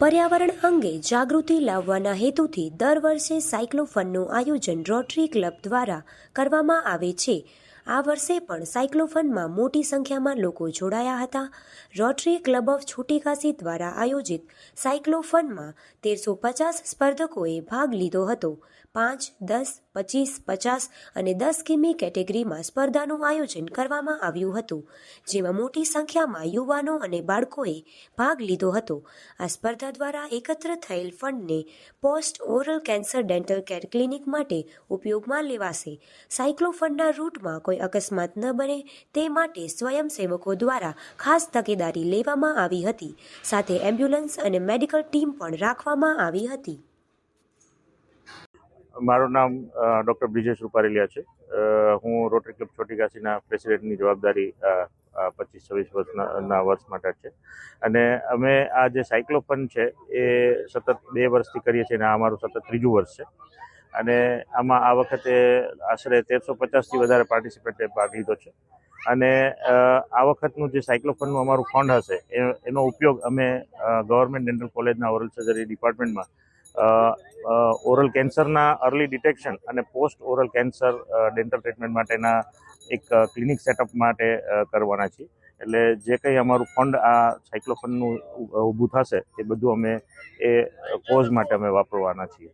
પર્યાવરણ અંગે જાગૃતિ લાવવાના હેતુથી દર વર્ષે સાયક્લોફનનું આયોજન રોટરી ક્લબ દ્વારા કરવામાં આવે છે. આ વર્ષે પણ સાયક્લોફનમાં મોટી સંખ્યામાં લોકો જોડાયા હતા. રોટરી ક્લબ ઓફ છોટીકાશી દ્વારા આયોજિત સાયક્લોફનમાં તેરસો પચાસ સ્પર્ધકોએ ભાગ લીધો હતો. પાંચ, દસ, પચીસ, પચાસ અને દસ કિમી કેટેગરીમાં સ્પર્ધાનું આયોજન કરવામાં આવ્યું હતું, જેમાં મોટી સંખ્યામાં યુવાનો અને બાળકોએ ભાગ લીધો હતો. આ સ્પર્ધા દ્વારા એકત્ર થયેલ ફંડને post oral cancer dental care clinic માટે ઉપયોગમાં લેવાશે. સાયક્લોફંડના રૂટમાં કોઈ અકસ્માત ન બને તે માટે સ્વયંસેવકો દ્વારા ખાસ તકેદારી લેવામાં આવી હતી. સાથે એમ્બ્યુલન્સ અને મેડિકલ ટીમ પણ રાખવામાં આવી હતી. મારું નામ ડૉક્ટર બ્રિજેશ રૂપારેલિયા છે. હું રોટરી ક્લબ છોટી કાશીના પ્રેસિડેન્ટની જવાબદારી પચીસ, છવ્વીસ વર્ષના વર્ષ માટે છે. અને અમે આ જે સાયક્લોફન છે, એ સતત બે વર્ષથી કરીએ છીએ અને આ અમારું સતત ત્રીજું વર્ષ છે. અને આમાં આ વખતે આશરે તેરસો પચાસથી વધારે પાર્ટિસિપેટે ભાગ લીધો છે. અને આ વખતનું જે સાયક્લોફનનું અમારું ફંડ હશે એનો ઉપયોગ અમે ગવર્મેન્ટ ડેન્ટલ કોલેજના ઓરલ સર્જરી ડિપાર્ટમેન્ટમાં ઓરલ કેન્સરના અર્લી ડિટેક્શન અને post oral cancer dental treatment માટેના એક ક્લિનિક સેટઅપ માટે કરવાના છીએ. એટલે જે કંઈ અમારું ફંડ આ સાયક્લોફનનું ઊભું થશે, એ બધું અમે એ કોઝ માટે અમે વાપરવાના છીએ.